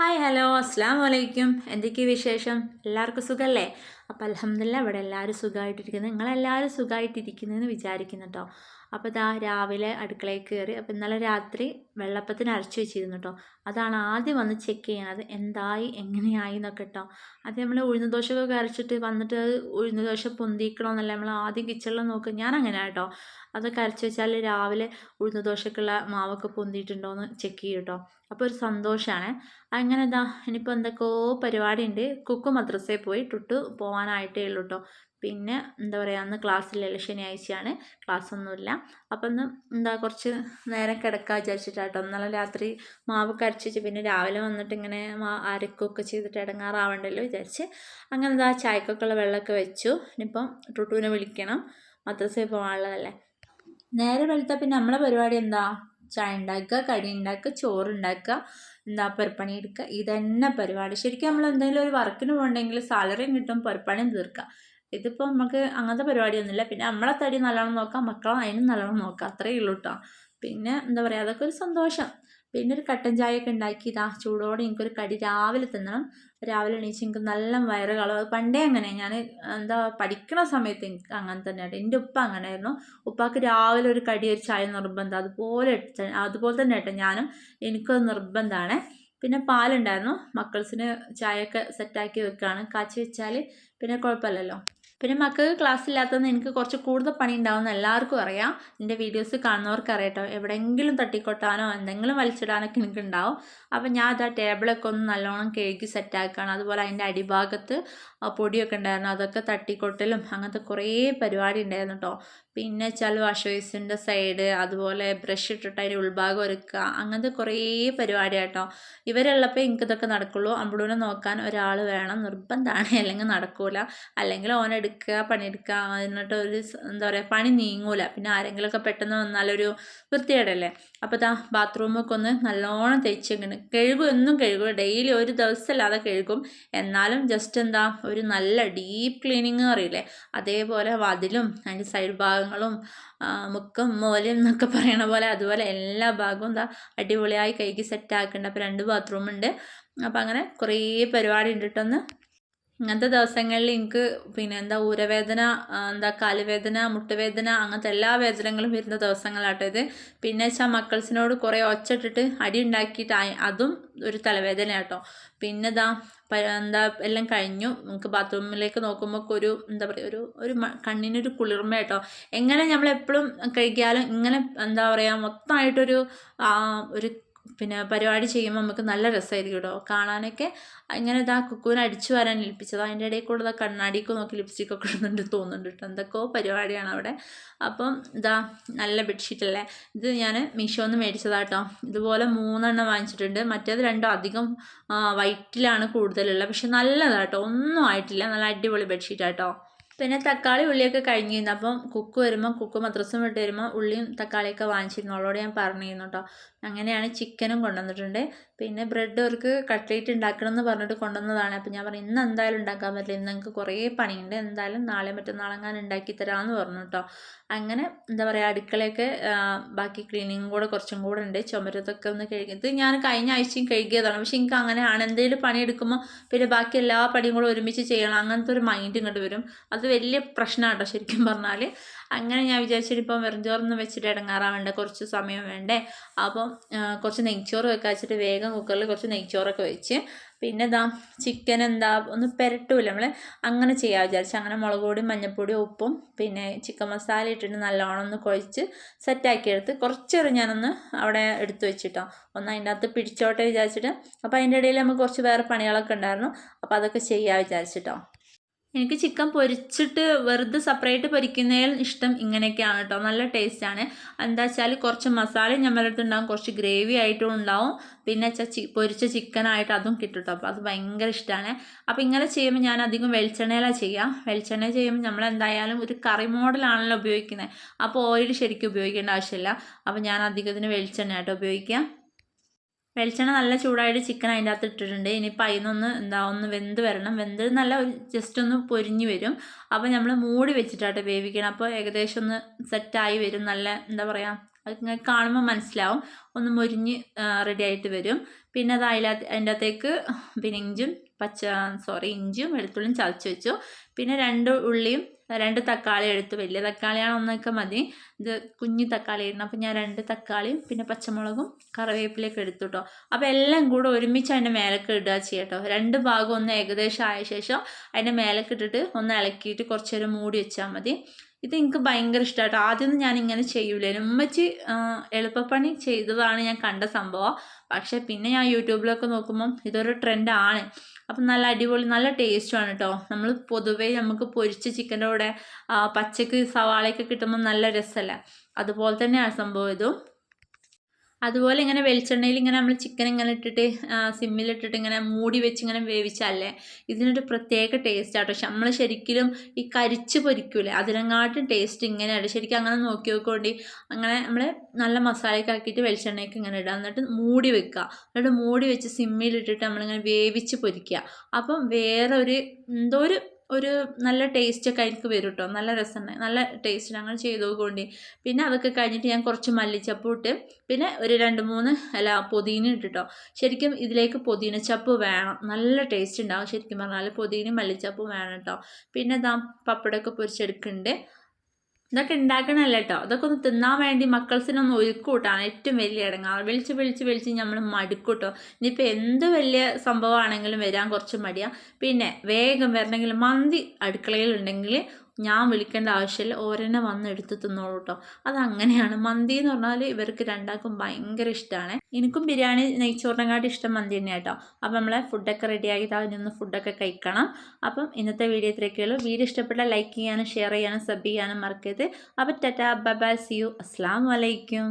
Hi hello അസ്സാം വലൈക്കും എന്തൊക്കെ വിശേഷം? എല്ലാവർക്കും സുഖമല്ലേ അപ്പം അലഹമില്ല ഇവിടെ എല്ലാവരും സുഖമായിട്ടിരിക്കുന്നു. നിങ്ങളെല്ലാവരും സുഖമായിട്ടിരിക്കുന്നതെന്ന് വിചാരിക്കുന്നു കേട്ടോ അപ്പോൾ ഇതാ രാവിലെ അടുക്കളയിൽ കയറി അപ്പോൾ ഇന്നലെ രാത്രി വെള്ളപ്പത്തിന് അരച്ച് വെച്ചിരുന്നു കേട്ടോ അതാണ് ആദ്യം വന്ന് ചെക്ക് ചെയ്യണത്. എന്തായി? എങ്ങനെയായി എന്നൊക്കെ കേട്ടോ അത് നമ്മൾ ഉഴുന്ന് ദോശയൊക്കെ അരച്ചിട്ട് വന്നിട്ട് അത് ഉഴുന്ന് ദോശ പൊന്തിക്കണമെന്നല്ല നമ്മൾ ആദ്യം കിച്ചണിൽ നോക്കുക ഞാൻ അങ്ങനെ കേട്ടോ അതൊക്കെ അരച്ച് വെച്ചാൽ രാവിലെ ഉഴുന്ന് ദോശക്കുള്ള മാവൊക്കെ പൊന്തിയിട്ടുണ്ടോ എന്ന് ചെക്ക് ചെയ്യും കേട്ടോ അപ്പോൾ ഒരു സന്തോഷമാണ് അങ്ങനെ എന്താ ഇനിയിപ്പോൾ എന്തൊക്കെയോ പരിപാടിയുണ്ട് കുക്ക് മദ്രസയിൽ പോയി. ടുട്ടു പോകാനായിട്ടേ ഉള്ളൂ കേട്ടോ പിന്നെ എന്താ പറയുക അന്ന് ക്ലാസ്സില്ലല്ലോ ശനിയാഴ്ചയാണ്. ക്ലാസ്സൊന്നുമില്ല. അപ്പം ഒന്ന് എന്താ കുറച്ച് നേരം കിടക്കാൻ വിചാരിച്ചിട്ടാട്ടോ. ഇന്നലെ രാത്രി മാവ് കരച്ച് വെച്ച് പിന്നെ രാവിലെ വന്നിട്ട് ഇങ്ങനെ മാ അരക്കൊക്കെ ചെയ്തിട്ട് ഇടങ്ങാറാവണ്ടല്ലോ വിചാരിച്ച് അങ്ങനെ എന്താ ചായക്കൊക്കെ ഉള്ള വെള്ളമൊക്കെ വെച്ചു. ഇനിയിപ്പം ടുട്ടുവിനെ വിളിക്കണം. മദ്രസയിൽ പോകാനുള്ളതല്ലേ. നേരെ വെളുത്താൽ പിന്നെ നമ്മളെ പരിപാടി എന്താ? ചായ ഉണ്ടാക്കുക കടി ഉണ്ടാക്കുക ചോറ് ഉണ്ടാക്കുക എന്താ പെരപ്പണി എടുക്കുക. ഇതന്നെ പരിപാടി. ശരിക്കും നമ്മൾ എന്തെങ്കിലും ഒരു വർക്കിന് പോകണമെങ്കിൽ സാലറിയും കിട്ടും പെരപ്പണിയും തീർക്കുക. ഇതിപ്പോൾ നമുക്ക് അങ്ങനത്തെ പരിപാടിയൊന്നുമില്ല. പിന്നെ നമ്മളെ തടി നല്ലോണം നോക്കാം മക്കളെ അതിനും നല്ലോണം നോക്കാം. അത്രയേ ഉള്ളൂ കേട്ടോ പിന്നെ എന്താ പറയുക അതൊക്കെ ഒരു സന്തോഷം. പിന്നെ ഒരു കട്ടൻ ചായയൊക്കെ ഉണ്ടാക്കി ഇതാ ചൂടോടെ എനിക്കൊരു കടി രാവിലെ തിന്നണം. രാവിലെ എണീച്ച് എനിക്ക് നല്ല വയറ് കളവ് പണ്ടേ അങ്ങനെ. ഞാൻ എന്താ പഠിക്കണ സമയത്ത് എനിക്ക് അങ്ങനെ തന്നെയാണ് എന്റെ ഉപ്പ അങ്ങനെയായിരുന്നു. ഉപ്പാക്ക് രാവിലെ ഒരു കടി ഒരു ചായ നിർബന്ധം. അതുപോലെ അതുപോലെ തന്നെ കേട്ടോ ഞാനും. എനിക്കത് നിർബന്ധമാണ് പിന്നെ പാലുണ്ടായിരുന്നു. മക്കൾസിന് ചായയൊക്കെ സെറ്റാക്കി വെക്കുകയാണ് കാച്ചി വെച്ചാൽ പിന്നെ കുഴപ്പമില്ലല്ലോ. പിന്നെ മക്കൾക്ക് ക്ലാസ് ഇല്ലാത്തതെന്ന് എനിക്ക് കുറച്ച് കൂടുതൽ പണി ഉണ്ടാവുമെന്ന് എല്ലാവർക്കും അറിയാം. എന്റെ വീഡിയോസ് കാണുന്നവർക്ക് അറിയട്ടോ. എവിടെയെങ്കിലും തട്ടിക്കൊട്ടാനോ എന്തെങ്കിലും വലിച്ചിടാനൊക്കെ എനിക്ക് ഉണ്ടാവും. ഞാൻ അത് ആ ടേബിളൊക്കെ ഒന്ന് നല്ലോണം കഴുകി സെറ്റാക്കുകയാണ് അതുപോലെ അതിന്റെ അടിഭാഗത്ത് പൊടിയൊക്കെ ഉണ്ടായിരുന്നു. അതൊക്കെ തട്ടിക്കൊട്ടലും അങ്ങനത്തെ കുറേ പരിപാടി ഉണ്ടായിരുന്നു കേട്ടോ പിന്നെ വെച്ചാൽ വാഷ് സൈഡ് അതുപോലെ ബ്രഷ് ഇട്ടിട്ട് അതിന്റെ ഉൾഭാഗം ഒരുക്കുക അങ്ങനത്തെ കുറേ പരിപാടി കേട്ടോ ഇവരുള്ളപ്പോൾ എനിക്കിതൊക്കെ നടക്കുള്ളൂ. അമ്പളൂനെ നോക്കാൻ ഒരാൾ വേണം. നിർബന്ധമാണ്. അല്ലെങ്കിൽ നടക്കൂല. അല്ലെങ്കിൽ ഓൻ എടുക്കുക പണിയെടുക്കുക എന്നിട്ട് ഒരു എന്താ പറയുക പണി നീങ്ങൂല. പിന്നെ ആരെങ്കിലുമൊക്കെ പെട്ടെന്ന് വന്നാലൊരു വൃത്തികേടല്ലേ? അപ്പോൾ ഇതാ ബാത്റൂമൊക്കെ ഒന്ന് നല്ലോണം തേച്ചിങ്ങനെ കഴുകും എന്നും കഴുകും. ഡെയിലി ഒരു ദിവസമല്ലാതെ കഴുകും. എന്നാലും ജസ്റ്റ് എന്താ ഒരു നല്ല ഡീപ്പ് ക്ലീനിങ് അറിയില്ലേ? അതേപോലെ വാതിലും അതിന്റെ സൈഡ് ഭാഗങ്ങളും മുക്കും മൂലയും എന്നൊക്കെ പറയണ പോലെ അതുപോലെ എല്ലാ ഭാഗവും എന്താ അടിപൊളിയായി കൈക്ക് സെറ്റ് ആക്കുന്നുണ്ട് അപ്പോൾ രണ്ട് ബാത്റൂമുണ്ട് അപ്പോൾ അങ്ങനെ കുറേ പരിപാടി ഉണ്ട് കേട്ടൊന്ന് ഇങ്ങനത്തെ ദിവസങ്ങളിൽ എനിക്ക് പിന്നെ എന്താ ഊരവേദന എന്താ കാലുവേദന മുട്ടുവേദന അങ്ങനത്തെ എല്ലാ വേദനകളും വരുന്ന ദിവസങ്ങളാട്ടോ ഇത്. പിന്നെ വെച്ചാൽ മക്കൾസിനോട് കുറേ ഒച്ചിട്ടിട്ട് അടി ഉണ്ടാക്കിയിട്ട് അതും ഒരു തലവേദന കേട്ടോ പിന്നെ ഇതാ എന്താ എല്ലാം കഴിഞ്ഞു. നമുക്ക് ബാത്റൂമിലേക്ക് നോക്കുമ്പോൾ ഒരു എന്താ പറയുക ഒരു ഒരു കണ്ണിനൊരു കുളിർമ കേട്ടോ എങ്ങനെ നമ്മൾ എപ്പോഴും കഴിക്കാലും ഇങ്ങനെ എന്താ പറയുക മൊത്തമായിട്ടൊരു ഒരു പിന്നെ പരിപാടി ചെയ്യുമ്പോൾ നമുക്ക് നല്ല രസമായിരിക്കും കേട്ടോ കാണാനൊക്കെ ഇങ്ങനെ ഇതാ കുക്കുവിനെ അടിച്ചു വരാൻ ഏൽപ്പിച്ചത്. അതിന്റെ ഇടയിൽ കൂടെ ഇതാ കണ്ണാടിക്ക് നോക്കി ലിപ്സ്റ്റിക്കൊക്കെ ഇടുന്നുണ്ട് തോന്നുന്നുണ്ട് കേട്ടോ എന്തൊക്കെയോ പരിപാടിയാണ് അവിടെ. അപ്പം ഇതാ നല്ല ബെഡ്ഷീറ്റ് അല്ലേ? ഇത് ഞാൻ മീഷോ മീഷോന്ന് മേടിച്ചതാട്ടോ ഇതുപോലെ മൂന്നെണ്ണം വാങ്ങിച്ചിട്ടുണ്ട്. മറ്റേത് രണ്ടും അധികം വൈറ്റിലാണ് കൂടുതലുള്ളത്. പക്ഷെ നല്ലതാട്ടോ ഒന്നും ആയിട്ടില്ല. നല്ല അടിപൊളി ബെഡ്ഷീറ്റാട്ടോ പിന്നെ തക്കാളി ഉള്ളിയൊക്കെ കഴിഞ്ഞിരുന്നു. അപ്പം കുക്ക് വരുമ്പോൾ കുക്ക് മദ്രസം വിട്ട് വരുമ്പോൾ ഉള്ളിയും തക്കാളിയൊക്കെ വാങ്ങിച്ചിരുന്നു. അവളോട് ഞാൻ പറഞ്ഞിരുന്നു കേട്ടോ അങ്ങനെയാണ് ചിക്കനും കൊണ്ടുവന്നിട്ടുണ്ട്. പിന്നെ ബ്രെഡ് അവർക്ക് കട്ട്ലേറ്റ് ഉണ്ടാക്കണം എന്ന് പറഞ്ഞിട്ട് കൊണ്ടുവന്നതാണ്. അപ്പം ഞാൻ പറഞ്ഞു ഇന്ന് എന്തായാലും ഉണ്ടാക്കാൻ പറ്റില്ല. ഇന്ന് നിങ്ങൾക്ക് കുറേ പണിയുണ്ട്. എന്തായാലും നാളെ മറ്റന്നാളെങ്ങാൻ ഉണ്ടാക്കി തരാമെന്ന് പറഞ്ഞു കേട്ടോ അങ്ങനെ എന്താ പറയുക അടുക്കളയൊക്കെ ബാക്കി ക്ലീനിങ്ങും കൂടെ കുറച്ചും കൂടെ ഉണ്ട്. ചുമരത്തൊക്കെ ഒന്ന് കഴുകി ഇത് ഞാൻ കഴിഞ്ഞ ആഴ്ചയും കഴുകിയതാണ്. പക്ഷെ എനിക്ക് അങ്ങനെയാണ്. എന്തെങ്കിലും പണിയെടുക്കുമ്പോൾ പിന്നെ ബാക്കി എല്ലാ പണിയും കൂടെ ഒരുമിച്ച് ചെയ്യണം. അങ്ങനത്തെ ഒരു മൈൻഡ് ഇങ്ങോട്ട് വരും. അത് വലിയ പ്രശ്നമാണ് കേട്ടോ ശരിക്കും പറഞ്ഞാൽ അങ്ങനെ ഞാൻ വിചാരിച്ചിട്ട് ഇപ്പം വെറും വെച്ചിട്ട് ഇടങ്ങാറാവേണ്ട കുറച്ച് സമയം വേണ്ടേ. അപ്പം കുറച്ച് നെയ്ച്ചോറ് വെക്കാൻ വെച്ചിട്ട് വേഗം കുക്കറിൽ കുറച്ച് നെയ്ച്ചോറൊക്കെ വെച്ച്. പിന്നെ ഇതാ ചിക്കൻ എന്താ ഒന്ന് പെരട്ടൂല നമ്മൾ അങ്ങനെ ചെയ്യാൻ വിചാരിച്ചു. അങ്ങനെ മുളക് പൊടിയും മഞ്ഞൾപ്പൊടിയും ഉപ്പും പിന്നെ ചിക്കൻ മസാല ഇട്ടിട്ട് നല്ലോണം ഒന്ന് കുഴച്ച് സെറ്റാക്കി എടുത്ത് കുറച്ചേറെ ഞാനൊന്ന് അവിടെ എടുത്തു വെച്ചിട്ടോ. ഒന്ന് അതിന്റെ അകത്ത് പിടിച്ചോട്ടെ വിചാരിച്ചിട്ട്. അപ്പോൾ അതിന്റെ ഇടയിൽ നമുക്ക് കുറച്ച് വേറെ പണികളൊക്കെ ഉണ്ടായിരുന്നു. അപ്പോൾ അതൊക്കെ ചെയ്യാൻ വിചാരിച്ചിട്ടോ. എനിക്ക് ചിക്കൻ പൊരിച്ചിട്ട് വെറുതെ സെപ്പറേറ്റ് പൊരിക്കുന്നതിൽ ഇഷ്ടം ഇങ്ങനെയൊക്കെയാണ് കേട്ടോ നല്ല ടേസ്റ്റാണ് എന്താ വെച്ചാൽ കുറച്ച് മസാല ഞമ്മളടുത്ത് ഉണ്ടാകും കുറച്ച് ഗ്രേവി ആയിട്ടും ഉണ്ടാവും. പിന്നെ വെച്ചാൽ പൊരിച്ച ചിക്കനായിട്ട് അതും കിട്ടും കേട്ടോ അപ്പോൾ അത് ഭയങ്കര ഇഷ്ടമാണ് അപ്പോൾ ഇങ്ങനെ ചെയ്യുമ്പോൾ ഞാൻ അധികം വെളിച്ചെണ്ണയിലാണ് ചെയ്യുക. വെളിച്ചെണ്ണ ചെയ്യുമ്പോൾ നമ്മൾ എന്തായാലും ഒരു കറി മോഡലാണല്ലോ ഉപയോഗിക്കുന്നത്. അപ്പോൾ ഓയിൽ ശരിക്കും ഉപയോഗിക്കേണ്ട ആവശ്യമില്ല. അപ്പോൾ ഞാൻ അധികം ഇതിന് വെളിച്ചെണ്ണ ആയിട്ട് ഉപയോഗിക്കുക. വെളിച്ചെണ്ണ നല്ല ചൂടായിട്ട് ചിക്കൻ അതിന്റെ അകത്ത് ഇട്ടിട്ടുണ്ട് ഇനിയിപ്പോൾ അതിനൊന്ന് എന്താ ഒന്ന് വെന്ത് വരണം. വെന്ത് നല്ല ഒരു ജസ്റ്റ് ഒന്ന് പൊരിഞ്ഞ് വരും. അപ്പോൾ നമ്മൾ മൂടി വെച്ചിട്ടാട്ടെ വേവിക്കണം. അപ്പോൾ ഏകദേശം ഒന്ന് സെറ്റായി വരും. നല്ല എന്താ പറയുക അത് നിങ്ങൾക്ക് കാണുമ്പോൾ മനസ്സിലാവും. ഒന്ന് മുരിഞ്ഞ് റെഡി ആയിട്ട് വരും. പിന്നെ അത് അതിനകത്ത് അതിന്റെ അകത്തേക്ക് പിന്നെ ഇഞ്ചും പച്ച സോറി ഇഞ്ചും വെളുത്തുള്ളിയും ചതച്ച് വെച്ചു. പിന്നെ രണ്ട് ഉള്ളിയും രണ്ട് തക്കാളി എടുത്തു വലിയ തക്കാളിയാണ് ഒന്നൊക്കെ മതി. ഇത് കുഞ്ഞു തക്കാളി ഇടണം അപ്പം ഞാൻ രണ്ട് തക്കാളിയും പിന്നെ പച്ചമുളകും കറിവേപ്പിലൊക്കെ എടുത്തു കേട്ടോ അപ്പോൾ എല്ലാം കൂടെ ഒരുമിച്ച് അതിന്റെ മേലേക്ക് ഇടുക ചെയ്യട്ടോ രണ്ട് ഭാഗം ഒന്ന് ഏകദേശം ആയ ശേഷം അതിന്റെ മേലേക്ക് ഇട്ടിട്ട് ഒന്ന് ഇളക്കിയിട്ട് കുറച്ചേരം മൂടി വെച്ചാൽ മതി. ഇത് എനിക്ക് ഭയങ്കര ഇഷ്ടമായിട്ടോ ആദ്യമൊന്നും ഞാൻ ഇങ്ങനെ ചെയ്യൂലായിരുന്നു. ഉമ്മച്ചി എളുപ്പപ്പണി ചെയ്തതാണ് ഞാൻ കണ്ട സംഭവം. പക്ഷേ പിന്നെ ഞാൻ യൂട്യൂബിലൊക്കെ നോക്കുമ്പം ഇതൊരു ട്രെൻഡാണ്. അപ്പം നല്ല അടിപൊളി നല്ല ടേസ്റ്റുമാണ് കേട്ടോ നമ്മൾ പൊതുവേ നമുക്ക് പൊരിച്ച ചിക്കന്റെ കൂടെ പച്ചക്ക് സവാളയൊക്കെ കിട്ടുമ്പോൾ നല്ല രസമല്ലേ? അതുപോലെ തന്നെയാണ് സംഭവം ഇതും. അതുപോലെ ഇങ്ങനെ വെളിച്ചെണ്ണയിൽ ഇങ്ങനെ നമ്മൾ ചിക്കൻ ഇങ്ങനെ ഇട്ടിട്ട് സിമ്മിലിട്ടിട്ട് ഇങ്ങനെ മൂടി വെച്ച് ഇങ്ങനെ വേവിച്ചാലേ ഇതിനൊരു പ്രത്യേക ടേസ്റ്റ് ആട്ടോ. പക്ഷെ നമ്മൾ ശരിക്കും ഈ കരിച്ച് പൊരിക്കൂലേ അതിനെങ്ങാട്ടും ടേസ്റ്റ് ഇങ്ങനെയാണ് ശരിക്കും അങ്ങനെ നോക്കി നോക്കോണ്ടി അങ്ങനെ നമ്മൾ നല്ല മസാലയൊക്കെ ആക്കിയിട്ട് വെളിച്ചെണ്ണയ്ക്ക് ഇങ്ങനെ ഇടുക. എന്നിട്ട് മൂടി വെക്കുക. എന്നിട്ട് മൂടി വെച്ച് സിമ്മിലിട്ടിട്ട് നമ്മളിങ്ങനെ വേവിച്ച് പൊരിക്കുക. അപ്പം വേറെ ഒരു എന്തോ ഒരു ഒരു നല്ല ടേസ്റ്റൊക്കെ അതിലേക്ക് വരും കേട്ടോ നല്ല രസമുണ്ട്. നല്ല ടേസ്റ്റ് ഞങ്ങൾ ചെയ്ത് പിന്നെ അതൊക്കെ കഴിഞ്ഞിട്ട് ഞാൻ കുറച്ച് മല്ലിച്ചപ്പ് ഇട്ട് പിന്നെ ഒരു രണ്ട് മൂന്ന് അല്ല പൊതിന ഇട്ടിട്ടോ. ശരിക്കും ഇതിലേക്ക് പൊതിനച്ചപ്പ് വേണം. നല്ല ടേസ്റ്റ് ഉണ്ടാവും ശരിക്കും പറഞ്ഞാൽ പൊതിനയും മല്ലിച്ചപ്പും വേണം കേട്ടോ. പിന്നെ ഇതാ പപ്പടമൊക്കെ പൊരിച്ചെടുക്കുന്നുണ്ട്. ഇതൊക്കെ ഉണ്ടാക്കണമല്ല കേട്ടോ ഇതൊക്കെ ഒന്ന് തിന്നാൻ വേണ്ടി മക്കൾസിനൊന്ന് ഒരുക്കൂട്ടാണ് ഏറ്റവും വലിയ ഇടങ്ങാറ് വിളിച്ച് വിളിച്ച് വിളിച്ച് നമ്മൾ മടുക്കൂട്ടോ. ഇനിയിപ്പോൾ എന്ത് വലിയ സംഭവമാണെങ്കിലും വരാൻ കുറച്ച് മടിയാണ് പിന്നെ വേഗം വരണമെങ്കിൽ മന്തി അടുക്കളയിലുണ്ടെങ്കിൽ ഞാൻ വിളിക്കേണ്ട ആവശ്യമില്ല. ഓരെന്നെ വന്ന് എടുത്ത് തിന്നോളൂ കേട്ടോ അതങ്ങനെയാണ്. മന്തി എന്ന് പറഞ്ഞാൽ ഇവർക്ക് രണ്ടാൾക്കും ഭയങ്കര ഇഷ്ടമാണ് എനിക്കും ബിരിയാണി നെയ്ച്ചോറിനെക്കാട്ടും ഇഷ്ടം മന്തി തന്നെയാണ് കേട്ടോ അപ്പം നമ്മളെ ഫുഡൊക്കെ റെഡിയാക്കി അതിനൊന്ന് ഫുഡൊക്കെ കഴിക്കണം. അപ്പം ഇന്നത്തെ വീഡിയോ ഇത്രയൊക്കെയുള്ളൂ വീഡിയോ ഇഷ്ടപ്പെട്ട ലൈക്ക് ചെയ്യാനും ഷെയർ ചെയ്യാനും സബ് ചെയ്യാനും മറക്കരുത്. അപ്പം ടാറ്റാ ബൈ സിയു അസ്സാം വലൈക്കും